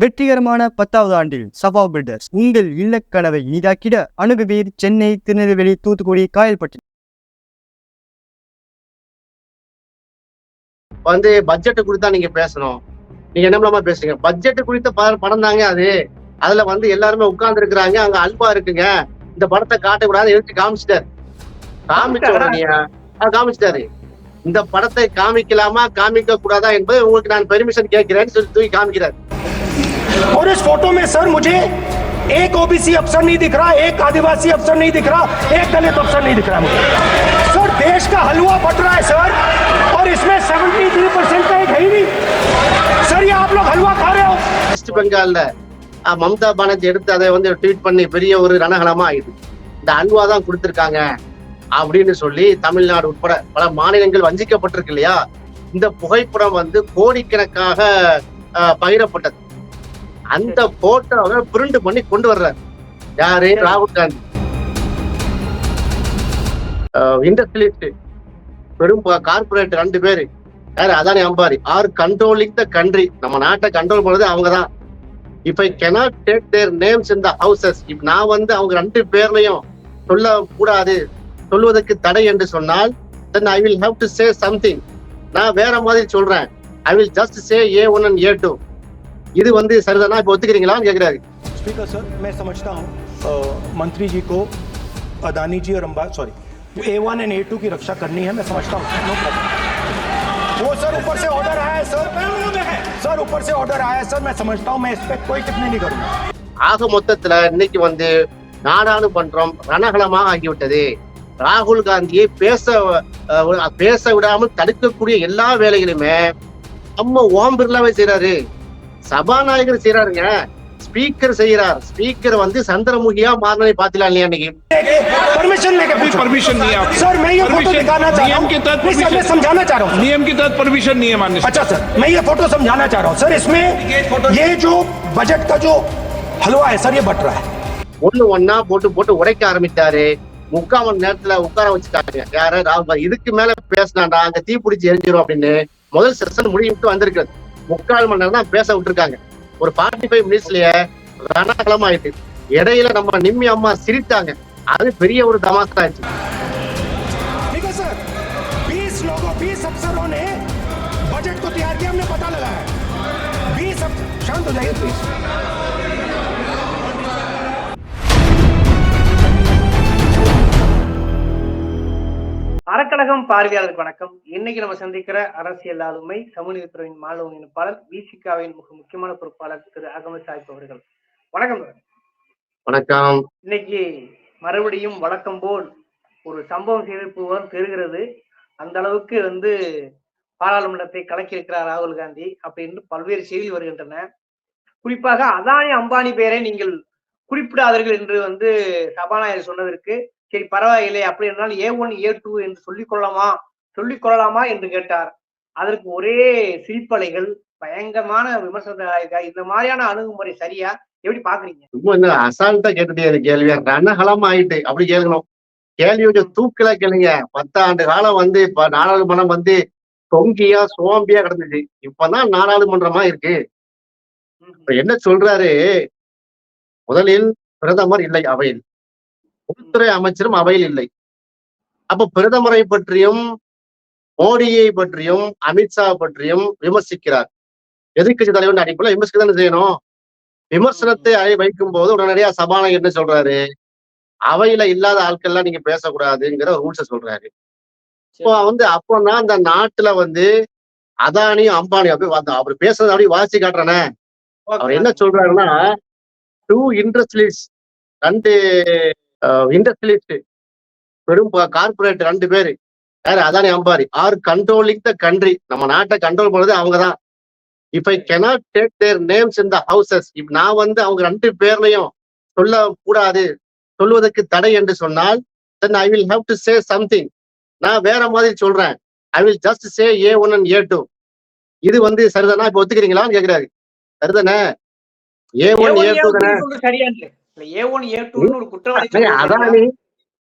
வெற்றிகரமான பத்தாவது ஆண்டில் சபா பில்டர்ஸ் உங்கள் இல்லக்கனவை இனிதாக்கிட அணுகுவீர் சென்னை திருநெல்வேலி தூத்துக்குடி காயல்பட்டி. வந்து பட்ஜெட் குறித்தா நீங்க பேசணும். நீங்க என்ன இல்லாம பேசுறீங்க? பட்ஜெட் குறித்த படம் தாங்க அது. அதுல வந்து எல்லாருமே உட்கார்ந்து இருக்கிறாங்க அங்க அல்வா இருக்குங்க. இந்த படத்தை காட்டக்கூடாது எடுத்து காமிச்சிட்டாரு. காமிச்ச உடனே காமிச்சிட்டாரு. இந்த படத்தை காமிக்கலாமா காமிக்க கூடாதா என்பதை உங்களுக்கு நான் பெர்மிஷன் கேட்கிறேன்னு சொல்லி தூக்கி காமிக்கிறார். और इस फोटो में सर मुझे एक ओबीसी अफसर नहीं दिख रहा एक आदिवासी अफसर नहीं दिख रहा एक दलित अफसर नहीं दिख रहा मुझे सर देश का हलवा बट रहा है सर और इसमें 73 परसेंट का एक है ही नहीं सर ये आप लोग हलवा खा रहे हो வெஸ்ட் பெங்கால்ல அஹ், மம்தா பானர்ஜி எடுத்து அதை வந்து ட்வீட் பண்ணி பெரிய ஒரு ரணகலமா ஆயிடுது இந்த அல்வா தான் கொடுத்திருக்காங்க அப்படின்னு சொல்லி தமிழ்நாடு உட்பட பல மாநிலங்கள் வஞ்சிக்கப்பட்டிருக்கு இல்லையா இந்த புகைப்படம் வந்து கோடிக்கணக்காக அஹ், பகிரப்பட்டது அந்த போட்டோவை பிரிண்ட் பண்ணி கொண்டு வர்றாரு. யாரு? ராகுல் காந்தி. இண்டஸ்ட்ரியலிஸ்ட் பெரும் கார்பரேட் ரெண்டு பேரு. யாரு? Adani Ambani are controlling the country நம்ம நாட்டை கண்ட்ரோல் பண்றது அவங்க தான் I cannot take their names in the houses இப் நான் வந்து அவங்க ரெண்டு பேர்லயும் சொல்ல கூடாது சொல்வதற்கு தடை என்று சொன்னால் then I will have to say something நான் வேற மாதிரி சொல்றேன். I will just say A one and A two இது வந்து சரிதானா இப்ப ஒத்துக்கிறீங்களான்னு கேக்குறாரு स्पीकर सर मैं समझता हूँ अ, मंत्री जी को अदानी जी और Amba sorry A one and A two की रक्षा करनी है मैं समझता हूँ नो प्रॉब्लम वो सर ऊपर से ऑर्डर आया है सर सर ऊपर से ऑर्डर आया है सर मैं समझता हूँ मैं इस पर कोई टिप्पणी नहीं करूंगा ஆக மொத்தத்துல இன்னைக்கு வந்து நாடாளுமன்றம் ரணகலமாக ஆகிவிட்டது ராகுல் காந்தியை பேச அஹ், பேச விடாமல் தடுக்கக்கூடிய எல்லா வேலைகளுமே நம்ம ஓம் பிர்லாவே செய்யறாரு சபாநாயகர் செய்யறாருங்க ஸ்பீக்கர் செய்யறார் ஸ்பீக்கர் வந்து சந்திரமுகியா மாறினதை பாத்தீங்களா இல்லையா இன்னைக்கு परमिशन लेके कोई पूछो परमिशन नहीं है आपको सर मैं ये फोटो Permission- दिखाना चाह रहा नियम हूँ के तहत नहीं, सर, मैं permission- समझाना चाह रहा हूँ नियम के तहत परमिशन नहीं है मान्य अच्छा सर मैं ये फोटो समझाना चाह रहा हूँ सर इसमें ये जो बजट का जो हलवा है सर ये बट रहा है ஒண்ணு ஒண்ணா போட்டு போட்டு உடைக்க ஆரம்பிச்சாரு முக்கால் மணி நேரத்துல உட்கார வச்சுட்டாங்க யார ராகுல் காந்தி இதுக்கு மேல பேசினாண்டா அங்க தீ பிடிச்சி எரிஞ்சிரும் அப்படின்னு முதல் செஷன் முடிவிட்டு வந்திருக்கிறது முக்கால் மணி நேரம் தான் பேச விட்டுருக்காங்க ஒரு ஃபார்ட்டி ஃபைவ் மினிட்ஸ்லயே ரணகலம் ஆயிட்டு இடையில நம்ம நிம்மி அம்மா சிரித்தாங்க அது பெரிய ஒரு தமாசா ஆயிடுச்சு ठीक है सर 20 लोगों 20 अफसरों ने बजट को तैयार किया हमने पता लगाया 20 अफ... शांत हो जाइए प्लीज அறக்கழகம் பார்வையாளருக்கு வணக்கம். இன்னைக்கு நம்ம சந்திக்கிற அரசியல் ஆளுமை சமூகத்துறையின் மாநில ஒருங்கிணைப்பாளர் விசிகாவின் மிக முக்கியமான பொறுப்பாளர் திரு அகமது சாஹிப் அவர்கள். வணக்கம். வணக்கம். இன்னைக்கு மறுபடியும் வழக்கம் போல் ஒரு சம்பவம் செய்திருப்பவர் தெரிகிறது அந்த அளவுக்கு வந்து பாராளுமன்றத்தை கலக்கியிருக்கிறார் ராகுல் காந்தி அப்படின்னு பல்வேறு செய்திகள் வருகின்றன. குறிப்பாக அதானி அம்பானி பெயரை நீங்கள் குறிப்பிடாதீர்கள் என்று வந்து சபாநாயகர் சொன்னதற்கு சரி பரவாயில்லை. அப்படி என்றால் ஏ ஒன் ஏ டூ என்று சொல்லிக் கொள்ளலாமா? சொல்லிக் கொள்ளலாமா என்று கேட்டார். அதற்கு ஒரே சிரிப்பலைகள் பயங்கரமான விமர்சனங்கள் இந்த மாதிரியான அணுகுமுறை சரியா? எப்படி பாக்குறீங்க ரொம்ப அசால்ட்டா கேட்டுட்டே கேள்வியா? ரணகலம் ஆயிட்டு. அப்படி கேட்கணும். கேள்வி கொஞ்சம் தூக்கல கேளுங்க. பத்தாண்டு காலம் வந்து இப்ப நாடாளுமன்றம் வந்து தொங்கியா சோம்பியா கிடந்துச்சு. இப்பதான் நாடாளுமன்றமா இருக்கு. என்ன சொல்றாரு? முதலில் பிரதமர் இல்லை அவையில். உள்துறை அமைச்சரும் அவையில் இல்லை. அப்ப பிரதமரை பற்றியும் மோடியை பற்றியும் அமித்ஷா பற்றியும் விமர்சிக்கிறார். எதிர்க்கட்சி தலைவர் அடிப்படையில் விமர்சிக்க தானே செய்யணும். விமர்சனத்தை அழை வைக்கும் போது உடனடியா சபாநாயகர் என்ன சொல்றாரு? அவையில இல்லாத ஆட்கள்லாம் நீங்க பேசக்கூடாதுங்கிற ரூல்ஸ சொல்றாரு. இப்போ வந்து அப்போனா அந்த நாட்டுல வந்து அதானியும் அம்பானியும் அப்படி அவர் பேசுறது அப்படி வாசி காட்டுறானே. அவர் என்ன சொல்றாருன்னா டூ இண்டஸ்ட்ரியலிஸ்ட் ரெண்டு இண்டஸ்ட்ரியலிஸ்ட் பெரும் கார்பரேட் ரெண்டு பேரு. யாரு? Adani Ambani. Are controlling the country நம்ம நாட்டை கண்ட்ரோல் பண்ணுறது அவங்க தான் if I take their names in the houses if நான் வந்து அவங்க ரெண்டு பேர்லயும் சொல்ல கூடாது சொல்வதற்கு தடை என்று சொன்னால் then I will have to say something நான் வேற மாதிரி சொல்றேன். I will just say A one and A two இது வந்து சரிதானா? இப்ப ஒத்துக்கிறீங்களான்னு கேக்குறாரு. சரிதானே? ஏ ஒன் ஏ டூ தானே? அதானி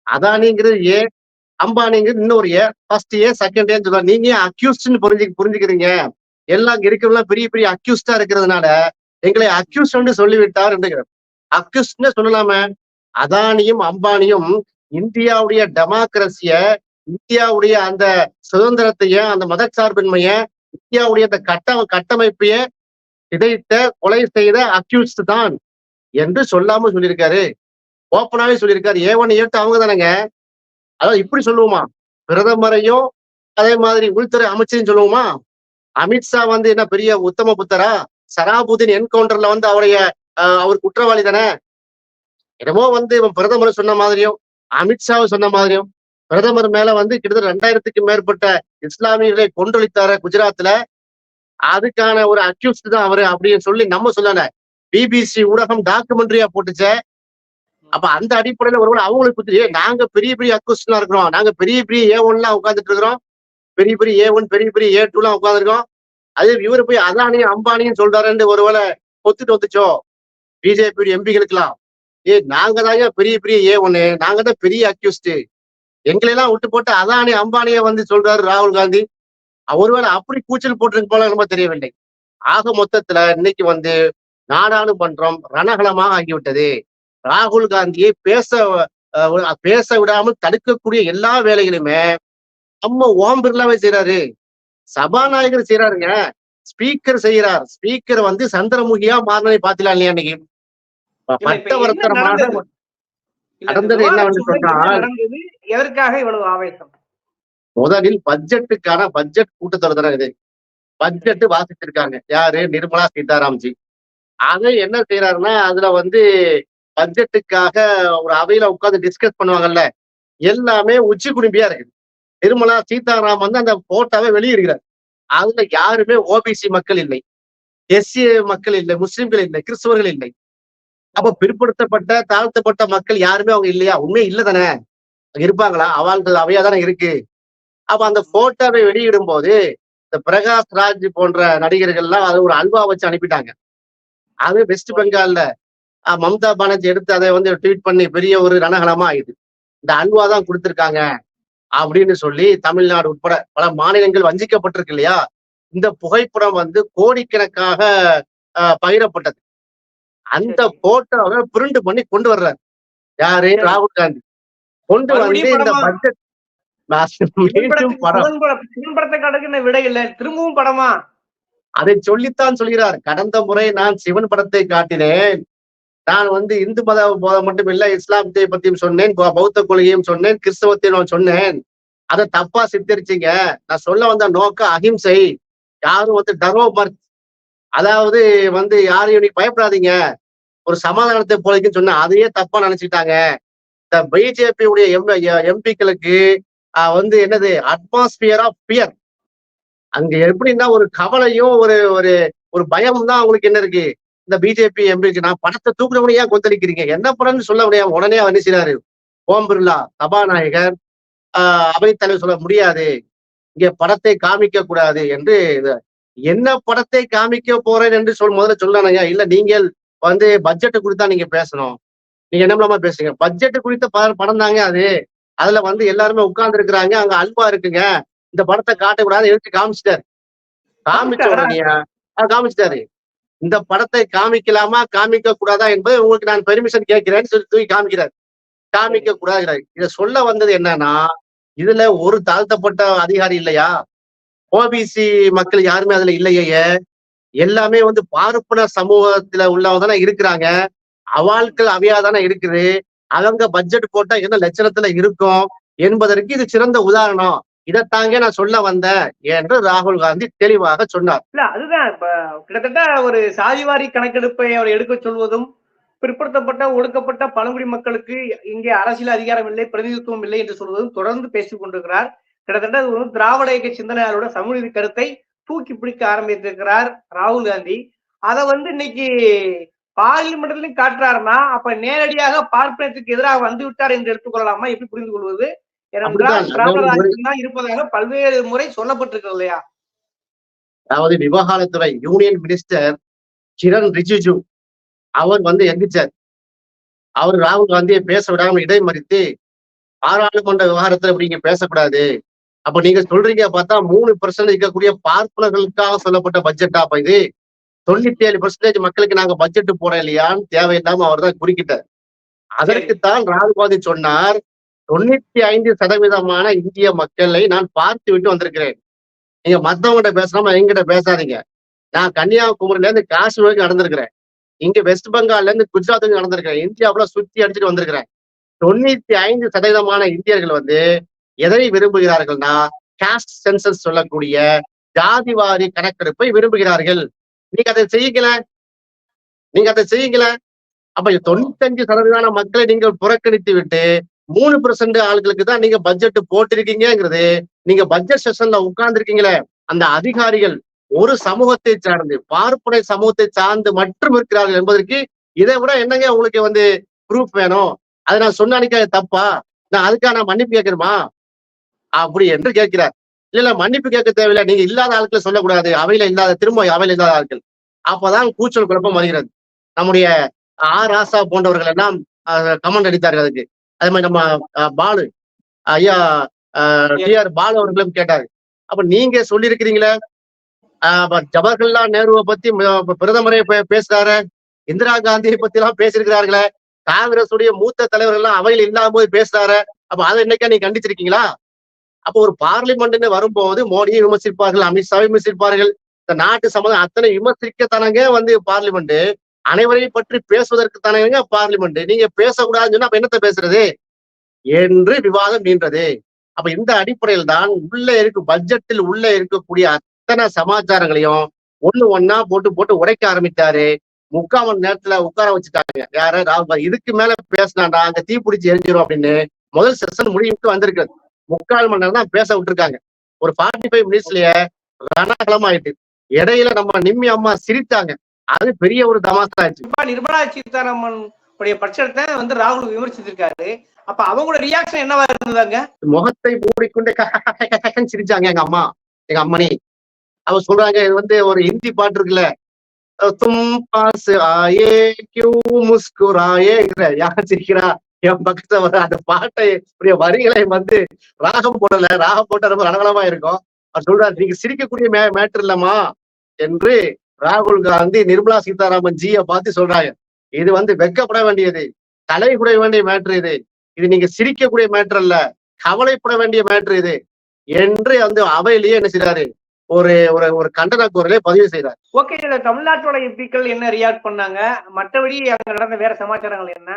அதானிங்கிறது ஏ அம்பானிங்கிறது இன்னொரு ஏ ஃபர்ஸ்ட் ஏ செகண்ட் ஏன்னு சொல்லுவாங்க. நீங்க அக்யூஸ்ட்னு புரிஞ்சு புரிஞ்சுக்கிறீங்க? எல்லாம் இருக்கிறவங்க பெரிய பெரிய அக்யூஸ்டா இருக்கிறதுனால எங்களை அக்யூஸ்ட் சொல்லிவிட்டார் என்று அக்யூஸ்ட்னு சொல்லலாமே. அதானியும் அம்பானியும் இந்தியாவுடைய டெமோக்ரஸிய இந்தியாவுடைய அந்த சுதந்திரத்தைய அந்த மதச்சார்பின்மைய இந்தியாவுடைய அந்த கட்ட கட்டமைப்பைய சிதைத்த கொலை செய்த அக்யூஸ்ட் தான். என்று சொல்லாம சொல்லியிருக்காரு. ஓப்பனாவே சொல்லியிருக்காரு. ஏவனை ஏற்று அவங்க தானேங்க அதாவது இப்படி சொல்லுவோமா? பிரதமரையும் அதே மாதிரி உள்துறை அமைச்சரையும் சொல்லுவோமா? அமித்ஷா வந்து என்ன பெரிய உத்தம புத்தரா? சராபுதீன் என்கவுண்டர்ல வந்து அவருடைய அவர் குற்றவாளி தானே? என்னமோ வந்து இவன் பிரதமர் சொன்ன மாதிரியும் அமித்ஷாவை சொன்ன மாதிரியும் பிரதமர் மேல வந்து கிட்டத்தட்ட ரெண்டாயிரத்துக்கு மேற்பட்ட இஸ்லாமியர்களை கொண்டொழித்தார குஜராத்ல. அதுக்கான ஒரு அக்யூஸ்ட் தான் அவரு அப்படின்னு சொல்லி நம்ம சொல்லல. பிபிசி ஊடகம் டாக்குமெண்ட்ரியா போட்டுச்சே. அப்ப அந்த அடிப்படையில ஒருவேளை அவங்களுக்கு புரியுது. நாங்க பெரிய பெரிய அக்யூஸ்ட்லாம் இருக்கிறோம். நாங்க பெரிய பெரிய ஏ ஒன்லாம் உட்காந்துட்டு இருக்கிறோம். பெரிய பெரிய ஏ ஒன் பெரிய பெரிய ஏ டூலாம் உட்காந்துருக்கோம் அது இவரு போய் அதானியும் அம்பானியும் சொல்றாருன்னு ஒருவேளை ஒத்துட்டு வந்துச்சோ? பிஜேபி எம்பிகளுக்கெல்லாம் ஏய் நாங்க தான் பெரிய பெரிய ஏ ஒன்னு நாங்க தான் பெரிய அக்யூஸ்ட் எங்களெல்லாம் விட்டு போட்டு அதானி அம்பானியை வந்து சொல்றாரு ராகுல் காந்தி. ஒருவேளை அப்படி கூச்சல் போட்டிருக்கு போல ரொம்ப தெரியவில்லை. ஆக மொத்தத்துல இன்னைக்கு வந்து நாடாளுமன்றம் ரணகலமாக ஆகிவிட்டது. ராகுல் காந்தியை பேச பேச விடாமல் தடுக்கக்கூடிய எல்லா வேலைகளுமே நம்ம ஓம் பிர்லாவே செய்யறாரு சபாநாயகர் செய்யறாருங்க ஸ்பீக்கர் செய்யறார் ஸ்பீக்கர் வந்து சந்திரமுகியா மாறினதை பாத்தீங்களா இல்லையா என்ன பட்டவர்த்தனமாக நடந்தது? என்னவென்று என்ன சொன்னால் எதற்காக இவ்வளவு ஆவேசம்? முதலில் பட்ஜெட்டுக்கான பட்ஜெட் கூட்டத்தொடர் இது. பட்ஜெட் வாசிச்சிருக்காங்க யாரு? நிர்மலா சீதாராம்ஜி. அதை என்ன செய்யறாருன்னா அதுல வந்து பட்ஜெட்டுக்காக ஒரு அவையில உட்காந்து டிஸ்கஸ் பண்ணுவாங்கல்ல எல்லாமே உச்சி குடும்பியா இருக்கு நிர்மலா சீதாராம் வந்து அந்த போட்டோவை வெளியிடுகிறார். அதுல யாருமே ஓபிசி மக்கள் இல்லை எஸ்சி மக்கள் இல்லை முஸ்லிம்கள் இல்லை கிறிஸ்தவர்கள் இல்லை. அப்ப பிற்படுத்தப்பட்ட தாழ்த்தப்பட்ட மக்கள் யாருமே அவங்க இல்லையா? உண்மை இல்லை தானே. இருப்பாங்களா? அவள்கள் அவையா தானே இருக்கு. அப்ப அந்த போட்டோவை வெளியிடும் போது இந்த பிரகாஷ் ராஜ் போன்ற நடிகர்கள்லாம் அது ஒரு அல்வா வச்சு அனுப்பிட்டாங்க. அது வெஸ்ட் பெங்கால்ல மம்தா பானர்ஜி எடுத்து அதை வந்து ட்வீட் பண்ணி பெரிய ஒரு ரணகலமா ஆயிடுது இந்த அல்வா தான் கொடுத்திருக்காங்க அப்படின்னு சொல்லி தமிழ்நாடு உட்பட பல மாநிலங்கள் வஞ்சிக்கப்பட்டிருக்கு இல்லையா? இந்த புகைப்படம் வந்து கோடிக்கணக்காக பகிரப்பட்டது. அந்த. போட்டோவை பிரிண்ட் பண்ணி கொண்டு வர்றாரு. யாரு. ராகுல் காந்தி. கொண்டு வந்து இந்த? பட்ஜெட் மீண்டும் படம். விட இல்ல? திரும்பவும் படமா? அதை சொல்லித்தான் சொல்கிறார். கடந்த முறை நான் சிவன் படத்தை காட்டினேன். நான் வந்து இந்து மத போதம் மட்டும் இல்ல இஸ்லாமத்தை பத்தியும் சொன்னேன் பௌத்த கொள்கையும் சொன்னேன் கிறிஸ்தவத்தையும் நான் சொன்னேன். அதை தப்பா சித்தரிச்சிங்க. நான் சொல்ல வந்த நோக்கம் அகிம்சை யாரும் வந்து டரோ மர்த் அதாவது வந்து யாரையும் நீ பயப்படாதீங்க. ஒரு சமாதானத்தை போலிக்குன்னு சொன்ன அதையே தப்பா நினைச்சுக்கிட்டாங்க. இந்த பிஜேபியுடைய எம் எம்பிக்களுக்கு வந்து என்னது? அட்மாஸ்பியர் ஆஃப் பியர் அங்க எப்படின்னா ஒரு கவலையும் ஒரு ஒரு ஒரு பயம் தான் அவங்களுக்கு என்ன இருக்கு? இந்த பிஜேபி எம்பிக்கு நான் படத்தை தூக்குறவனே ஏன் கொந்தளிக்கிறீங்க? என்ன படம்னு சொல்ல முடியாம? உடனே அவர் என்ன ஓம் பிர்லா சபாநாயகர் ஆஹ் அவைத்தலைவர் சொல்ல முடியாது. இங்கே படத்தை காமிக்க கூடாது என்று என்ன படத்தை காமிக்க போறேன் என்று சொல் முதல்ல சொல்லணுங்க இல்ல நீங்கள் வந்து பட்ஜெட்டு குறித்தா நீங்க பேசணும். நீங்க என்ன மூலமா பேசுறீங்க? பட்ஜெட் குறித்த படம் தாங்க அது. அதுல வந்து எல்லாருமே உட்கார்ந்து இருக்கிறாங்க அங்க அல்வா இருக்குங்க. இந்த படத்தை காட்டக்கூடாது எடுத்து காமிச்சிட்டாரு. காமிச்ச உடனே காமிச்சிட்டாரு. இந்த படத்தை காமிக்கலாமா காமிக்க கூடாதா என்பதை உங்களுக்கு நான் பெர்மிஷன் கேட்கிறேன்னு சொல்லி தூக்கி காமிக்கிறார். காமிக்க கூடாதுங்கிறாரு இத சொல்ல வந்தது என்னன்னா இதுல ஒரு தாழ்த்தப்பட்ட அதிகாரி இல்லையா? ஓபிசி மக்கள் யாருமே அதுல இல்லையே எல்லாமே வந்து பார்ப்பனர் சமூகத்துல உள்ளவங்க தானே இருக்கிறாங்க. அவாள்கள் அவையா தானே இருக்குது. அவங்க பட்ஜெட் போட்டா என்ன லட்சணத்துல இருக்கும் என்பதற்கு இது சிறந்த உதாரணம். இதைத்தாங்க நான் சொல்ல வந்தேன் என்று ராகுல் காந்தி தெளிவாக சொன்னார். இல்ல அதுதான் இப்ப கிட்டத்தட்ட ஒரு சாதிவாரி கணக்கெடுப்பை அவர் எடுக்க சொல்வதும் பிற்படுத்தப்பட்ட ஒடுக்கப்பட்ட பழங்குடி மக்களுக்கு இங்கே அரசியல் அதிகாரம் இல்லை பிரதிநிதித்துவம் இல்லை என்று சொல்வதும் தொடர்ந்து பேசிக் கொண்டிருக்கிறார். கிட்டத்தட்ட ஒரு திராவிட இயக்க சிந்தனையாளரோட சமூக கருத்தை தூக்கி பிடிக்க ஆரம்பித்திருக்கிறார் ராகுல் காந்தி. அதை வந்து இன்னைக்கு பார்லிமெண்ட்லயும் காட்டுறாருன்னா அப்ப நேரடியாக பார்ப்பனத்துக்கு எதிராக வந்து விட்டார் என்று எடுத்துக்கொள்ளலாமா எப்படி புரிந்து கொள்வது? ஏனென்றால் தான் இருப்பதாக பல்வேறு முறை சொல்லப்பட்டிருக்கிறது இல்லையா? அதாவது விவகாரத்துறை யூனியன் மினிஸ்டர் கிரண் ரிஜிஜு அவர் வந்து எந்திரிச்சார். அவர் ராகுல் காந்தியை பேச விடாம இடைமறித்து பாராளுமன்ற விவகாரத்துல இப்படி இங்க பேசக்கூடாது. அப்ப நீங்க சொல்றீங்க பார்த்தா மூணு பர்சன்ட் இருக்கக்கூடிய பார்ப்பனர்களுக்காக சொல்லப்பட்ட பட்ஜெட்டா அப்ப இது. தொண்ணூத்தி ஏழு பெர்சன்டேஜ் மக்களுக்கு நாங்க பட்ஜெட் போட இல்லையான்னு தேவையில்லாம அவர் தான் குறுக்கிட்டார். அதற்குத்தான் ராகுல் காந்தி சொன்னார் தொண்ணூத்தி ஐந்து சதவீதமான இந்திய மக்களை நான் பார்த்து விட்டு வந்திருக்கிறேன். நீங்க மத்தவங்கிட்ட பேசாம எங்கிட்ட பேசாதீங்க. நான் கன்னியாகுமரியில இருந்து காஷ்மீர் வரைக்கும் நடந்திருக்கிறேன். இங்க வெஸ்ட் பெங்கால்ல இருந்து குஜராத் வரைக்கும் நடந்திருக்கிறேன். இந்தியாவுல சுத்தி அடிச்சுட்டு வந்திருக்கிறேன். தொண்ணூத்தி ஐந்து சதவீதமான இந்தியர்கள் வந்து எதை விரும்புகிறார்கள்னா காஸ்ட் சென்சஸ் சொல்லக்கூடிய ஜாதிவாரி கணக்கெடுப்பை விரும்புகிறார்கள். நீங்க அதை செய்யல நீங்க அதை செய்யல அப்ப தொண்ணூத்தஞ்சு சதவீதமான மக்களை நீங்கள் புறக்கணித்து விட்டு மூணு பெர்சென்ட் ஆளுகளுக்கு தான் நீங்க பட்ஜெட் போட்டிருக்கீங்கிறது நீங்க பட்ஜெட் செஷன்ல உட்கார்ந்துருக்கீங்களே அந்த அதிகாரிகள் ஒரு சமூகத்தை சார்ந்து பார்ப்பனை சமூகத்தை சார்ந்து மட்டும் இருக்கிறார்கள் என்பதற்கு இதை விட என்னங்க உங்களுக்கு வந்து ப்ரூஃப் வேணும்? அதை நான் சொன்ன அது தப்பா? நான் அதுக்காக நான் மன்னிப்பு கேட்கணுமா? அப்படி என்று கேட்கிறார். இல்ல இல்ல மன்னிப்பு கேட்க தேவையில்லை. நீங்க இல்லாத ஆட்களை சொல்லக்கூடாது. அவையில இல்லாத திரும்ப அவையில இல்லாத ஆட்கள். அப்பதான் கூச்சல் குழப்பம் வருகிறது. நம்முடைய ஆ ராசா போன்றவர்கள் எல்லாம் கமெண்ட் அடித்தார்கள் அதுக்கு. அதே மாதிரி நம்ம பாலு. ஐயா டி ஆர் பாலு அவர்களும் கேட்டாரு. அப்ப நீங்க சொல்லியிருக்கிறீங்களே? ஜவஹர்லால் நேருவை பத்தி பிரதமரே பேசுறாரு. இந்திரா காந்தியை பத்தி எல்லாம் பேசியிருக்கிறார்களே. காங்கிரஸ் உடைய மூத்த தலைவர்கள் எல்லாம் அவையில் இல்லாம போது பேசுறாரு. அப்ப அதை என்னைக்கா நீங்க கண்டிச்சிருக்கீங்களா? அப்போ ஒரு பார்லிமெண்ட்னு வரும்போது மோடியை விமர்சிப்பார்கள் அமித்ஷாவை விமர்சிப்பார்கள். இந்த நாட்டு சம்பந்தம் அத்தனை விமர்சிக்கத்தானங்க வந்து பார்லிமெண்ட் அனைவரையும் பற்றி பேசுவதற்கு தானங்க பார்லிமெண்ட் நீங்க பேசக்கூடாதுன்னு சொன்னா அப்ப என்னத்த பேசுறது? என்று விவாதம் நீண்டது. அப்ப இந்த அடிப்படையில் தான் உள்ள இருக்கும் பட்ஜெட்டில் உள்ள இருக்கக்கூடிய அத்தனை சமாச்சாரங்களையும் ஒண்ணு ஒன்னா போட்டு போட்டு உடைக்க ஆரம்பித்தாரு முக்கால் மணி நேரத்துல உட்கார வச்சுட்டாங்க. யார? ராகுல் இதுக்கு மேல பேசினாண்டா அங்க தீ பிடிச்சி எரிஞ்சிரும் அப்படின்னு முதல் செஷன் முடிவுக்கு வந்திருக்கிறது. முக்கால் மணி நேரம் தான் பேச விட்டுருக்காங்க. ஒரு ஃபார்ட்டி ஃபைவ் மினிட்ஸ்லயே ரணகலம் ஆயிட்டு இடையில நம்ம நிம்மி அம்மா சிரித்தாங்க. அது பெரிய ஒரு தமாசா ஆச்சு இப்ப நிர்மலா சீதாராமன் உடைய பட்சத்தை வந்து ராகுல் விமர்சித்திருக்காரு. அப்ப அவங்களோட ரியாக்ஷன் என்னவா இருந்ததாங்க முகத்தை மூடிக்கொண்டு சிரிச்சாங்க எங்க அம்மா எங்க அம்மனி. அவ சொல்றாங்க இது வந்து ஒரு ஹிந்தி பாட்டு இருக்குல்ல. தும் பாஸ் ஆயே கியூ முஸ்குராயேங்கிற யார் சிரிக்கிறா? என் பக்கத்துல வர அந்த பாட்டை வரிகளை வந்து ராகம் போடல. ராகம் போட்ட ரொம்ப ரணகலமா இருக்கும். அவர் சொல்றாரு நீங்க சிரிக்கக்கூடிய மே மேட்டர் இல்லம்மா என்று ராகுல் காந்தி நிர்மலா சீதாராமன் ஜிய பார்த்து சொல்றாங்க. இது வந்து வெக்கப்பட வேண்டியது. தலை குடைய வேண்டிய மேட்ரு இது. இது நீங்க சிரிக்கக்கூடிய மேட்டர் அல்ல. கவலைப்பட வேண்டிய மேட்ரு இது. என்று வந்து அவையிலேயே என்ன செய்றாரு? ஒரு ஒரு ஒரு கண்டன குரலை பதிவு செய்தார் ஓகே இதுல தமிழ்நாட்டோட எம்பிக்கள் என்ன ரியாக்ட் பண்ணாங்க? மற்றபடி அங்க நடந்த வேற சமாச்சாரங்கள் என்ன?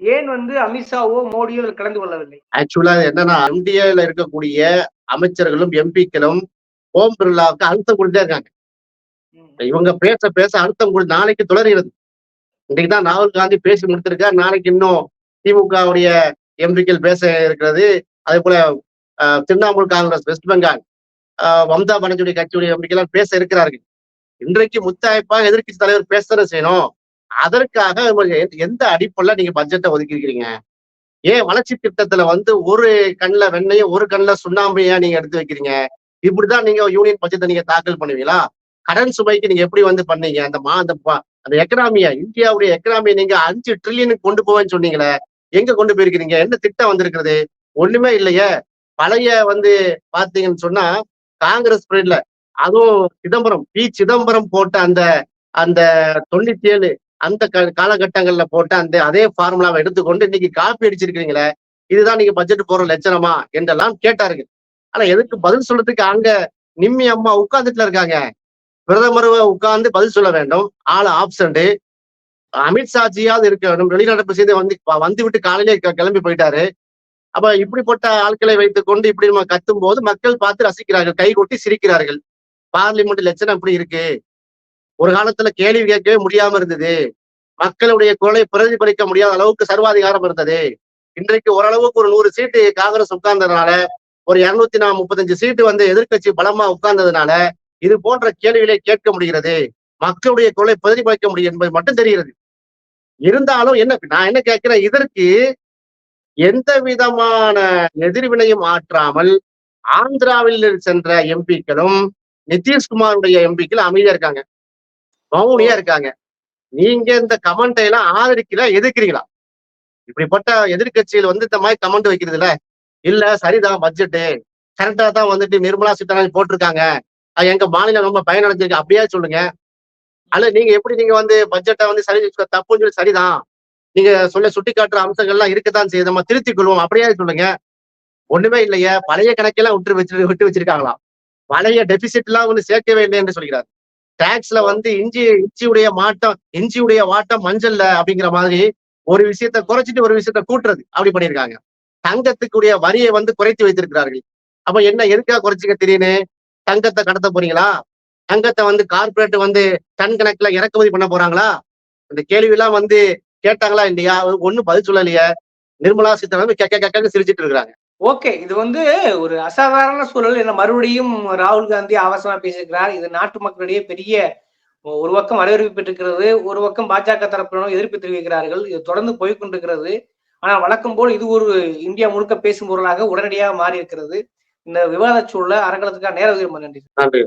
ஏன் வந்து அமித்ஷாவோ மோடியோ கலந்து கொள்ளவில்லை? ஆக்சுவலா என்னன்னா என்டிஏல இருக்கக்கூடிய அமைச்சர்களும் எம்பிக்களும் ஓம் பிர்லாவுக்கு அழுத்தம் கொடுத்தே இருக்காங்க. இவங்க பேச பேச அழுத்தம் கொடு நாளைக்கு தொடர்கிறது இன்னைக்கு தான் ராகுல் காந்தி பேசி முடித்திருக்கார். நாளைக்கு இன்னும் திமுகவுடைய எம்பிக்கள் பேச இருக்கிறது. அதே போல அஹ், திரிணாமுல் காங்கிரஸ் வெஸ்ட் பெங்கால் மம்தா பானர்ஜியுடைய கட்சியுடைய எம்பிக்கள் பேச இருக்கிறார்கள். இன்றைக்கு முத்தாய்ப்பாக எதிர்க்கட்சி தலைவர் பேசுறது செய்யணும்? அதற்காக எந்த- எந்த அடிப்படையில நீங்க பட்ஜெட்டை ஒதுக்கிருக்கிறீங்க ஏன் வளர்ச்சி திட்டத்துல வந்து ஒரு கண்ணுல வெண்ணையும் ஒரு கண்ணுல சுண்ணாம்பையா நீங்க எடுத்து வைக்கிறீங்க? இப்படிதான் நீங்க யூனியன் பட்ஜெட்டை நீங்க தாக்கல் பண்ணுவீங்களா? கடன் சுமைக்கு நீங்க எப்படி வந்து பண்ணீங்க? அந்த மா அந்த அந்த எக்கனாமியா இந்தியாவுடைய எக்கனாமியை நீங்க அஞ்சு ட்ரில்லியனுக்கு கொண்டு போவேன்னு சொன்னீங்களே எங்க கொண்டு போயிருக்கிறீங்க? என்ன திட்டம் வந்திருக்கிறது? ஒண்ணுமே இல்லையே. பழைய வந்து பாத்தீங்கன்னு சொன்னா காங்கிரஸ் பீரியட்ல அதுவும் சிதம்பரம் பி. சிதம்பரம் போட்ட அந்த அந்த தொண்ணூத்தி ஏழு அந்த க- காலகட்டங்கள்ல போட்ட அந்த அதே ஃபார்முலாவை எடுத்துக்கொண்டு இன்னைக்கு காப்பி அடிச்சிருக்கிறீங்களே இதுதான் நீங்க பட்ஜெட் போற லட்சணமா? என்றெல்லாம் கேட்டாருங்க ஆனா எதுக்கு பதில் சொல்றதுக்கு அங்க நிம்மி அம்மா உட்கார்ந்துட்டுல இருக்காங்க. பிரதமர் உட்கார்ந்து பதில் சொல்ல வேண்டும். ஆள் ஆப்சண்ட் அமித்ஷாஜியாவது இருக்க வேண்டும். வெளிநடப்பு செய்து வந்து வந்து விட்டு காலையிலே கிளம்பி போயிட்டாரு. அப்ப இப்படிப்பட்ட ஆட்களை வைத்துக் கொண்டு இப்படி நம்ம கத்தும் போது மக்கள் பார்த்து ரசிக்கிறார்கள். கை கொட்டி சிரிக்கிறார்கள். பார்லிமெண்ட் லட்சணம் இப்படி இருக்கு. ஒரு காலத்துல கேள்வி கேட்கவே முடியாம இருந்தது. மக்களுடைய குரலை பிரதிபலிக்க முடியாத அளவுக்கு சர்வாதிகாரம் இருந்தது. இன்றைக்கு ஓரளவுக்கு ஒரு நூறு சீட்டு காங்கிரஸ் உட்கார்ந்ததுனால ஒரு இருநூத்தி நா முப்பத்தஞ்சு சீட்டு வந்து எதிர்க்கட்சி பலமா உட்கார்ந்ததுனால இது போன்ற கேள்விகளை கேட்க முடிகிறது. மக்களுடைய குரலை பிரதிபலிக்க முடியும் என்பது மட்டும் தெரிகிறது. இருந்தாலும் என்ன நான் என்ன கேட்கிறேன்? இதற்கு எந்த விதமான எதிர்வினையும் ஆற்றாமல் ஆந்திராவில் சென்ற எம்பிக்களும் நிதிஷ்குமாருடைய எம்பிக்கள் அமைதியா இருக்காங்க. மௌனியா இருக்காங்க. நீங்க இந்த கமெண்டை எல்லாம் ஆதரிக்கல எதிர்க்கிறீங்களா இப்படிப்பட்ட எதிர்க்கட்சிகள் வந்து இந்த மாதிரி கமெண்ட் வைக்கிறது இல்ல இல்ல சரிதான் பட்ஜெட்டு கரெக்டா தான் வந்துட்டு நிர்மலா சீதாராமன் போட்டிருக்காங்க. அது எங்க மாநிலம் ரொம்ப பயனடைஞ்சிருக்கு. அப்படியே சொல்லுங்க. அல்ல நீங்க எப்படி நீங்க வந்து பட்ஜெட்டை வந்து சரி தப்புன்னு சொல்லி சரிதான். நீங்க சொல்ல சுட்டி காட்டுற அம்சங்கள்லாம் இருக்கத்தான் செய்யுது. நம்ம திருத்திக் கொள்வோம். அப்படியே சொல்லுங்க. ஒண்ணுமே இல்லையே. பழைய கணக்கெல்லாம் விட்டு வச்சு விட்டு வச்சிருக்காங்களாம். பழைய டெபிசிட் எல்லாம் வந்து சேர்க்கவே இல்லை என்று சொல்கிறார். டாக்ஸ்ல வந்து இஞ்சி இஞ்சியுடைய மாட்டம் இஞ்சியுடைய வாட்டம் மஞ்சள்ல அப்படிங்கிற மாதிரி ஒரு விஷயத்த குறைச்சிட்டு ஒரு விஷயத்த கூட்டுறது. அப்படி பண்ணியிருக்காங்க. தங்கத்துக்குரிய வரியை வந்து குறைத்து வைத்திருக்கிறார்கள். அப்ப என்ன எதுக்காக குறைச்சிக்க திடீர்னு? தங்கத்தை கடத்த போறீங்களா? தங்கத்தை வந்து கார்பரேட் வந்து டன் கணக்குல இறக்குமதி பண்ண போறாங்களா? இந்த கேள்வி எல்லாம் வந்து கேட்டாங்களா இல்லையா? ஒண்ணும் பதில் சொல்லலையே. நிர்மலா சீதாராமன் கேட்க கேட்க சிரிச்சிட்டு இருக்கிறாங்க. ஓகே இது வந்து ஒரு அசாதாரண சூழல். என்ன மறுபடியும் ராகுல் காந்தி அவசரமா பேசியிருக்கிறார். இது நாட்டு மக்களிடையே பெரிய ஒரு பக்கம் வரவேற்பு பெற்றிருக்கிறது. ஒரு பக்கம் பாஜக தரப்பினரும் எதிர்ப்பு தெரிவிக்கிறார்கள். இது தொடர்ந்து போய்கொண்டிருக்கிறது ஆனால் வழக்கம் போல் இது ஒரு இந்தியா முழுக்க பேசும் பொருளாக உடனடியாக மாறி இருக்கிறது இந்த விவாத சூழல அரங்கத்துக்கான நேர உதவி நன்றி நன்றி.